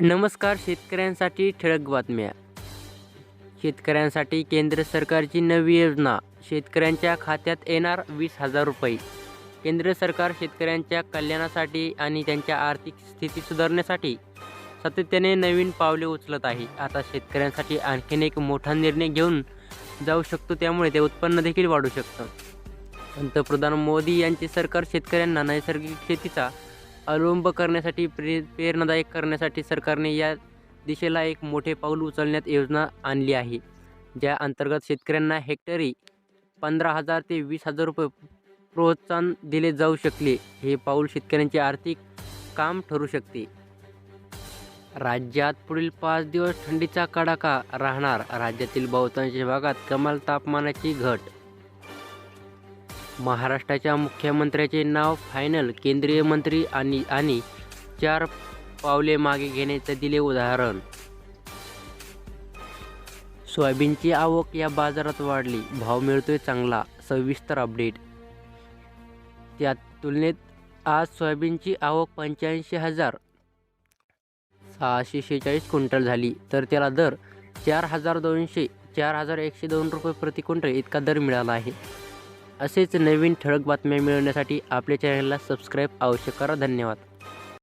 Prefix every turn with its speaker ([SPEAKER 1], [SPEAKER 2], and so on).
[SPEAKER 1] नमस्कार शेतकऱ्यांसाठी ठळक बातम्या. शेतकऱ्यांसाठी केंद्र सरकारची नवी योजना. शेतकऱ्यांच्या खात्यात येणार वीस हजार रुपये. केंद्र सरकार शेतकऱ्यांच्या कल्याणासाठी आणि त्यांच्या आर्थिक स्थिती सुधारण्यासाठी सातत्याने नवीन पावले उचलत आहे. आता शेतकऱ्यांसाठी आणखीन एक मोठा निर्णय घेऊन जाऊ शकतो त्यामुळे ते उत्पन्न देखील वाढू शकतं. पंतप्रधान मोदी यांचे सरकार शेतकऱ्यांना नैसर्गिक शेतीचा अवलंब करण्यासाठी प्रे प्रेरणादायक करण्यासाठी सरकारने या दिशेला एक मोठे पाऊल उचलण्यात योजना आणली आहे ज्या अंतर्गत शेतकऱ्यांना हेक्टरी पंधरा हजार ते वीस हजार रुपये प्रोत्साहन दिले जाऊ शकले. हे पाऊल शेतकऱ्यांचे आर्थिक काम ठरू शकते. राज्यात पुढील पाच दिवस थंडीचा कडाका राहणार. राज्यातील बहुतांश भागात कमाल तापमानाची घट महाराष्ट्राच्या मुख्यमंत्र्याचे नाव फायनल केंद्रीय मंत्री आणि आणि चार पावले मागे घेण्याचे दिले उदाहरण. सोयाबीनची आवक या बाजारात वाढली. भाव मिळतोय चांगला. सविस्तर अपडेट त्या तुलनेत आज सोयाबीनची आवक पंच्याऐंशी हजार सहाशे शेहेचाळीस क्विंटल झाली. तर त्याला दर चार हजार दोनशे चार हजार एकशे दोन रुपये प्रति क्विंटल इतका दर मिळाला आहे. असेच नवीन ठळक बातम्या मिळवण्यासाठी आपल्या चॅनलला सबस्क्राईब अवश्य करा. धन्यवाद.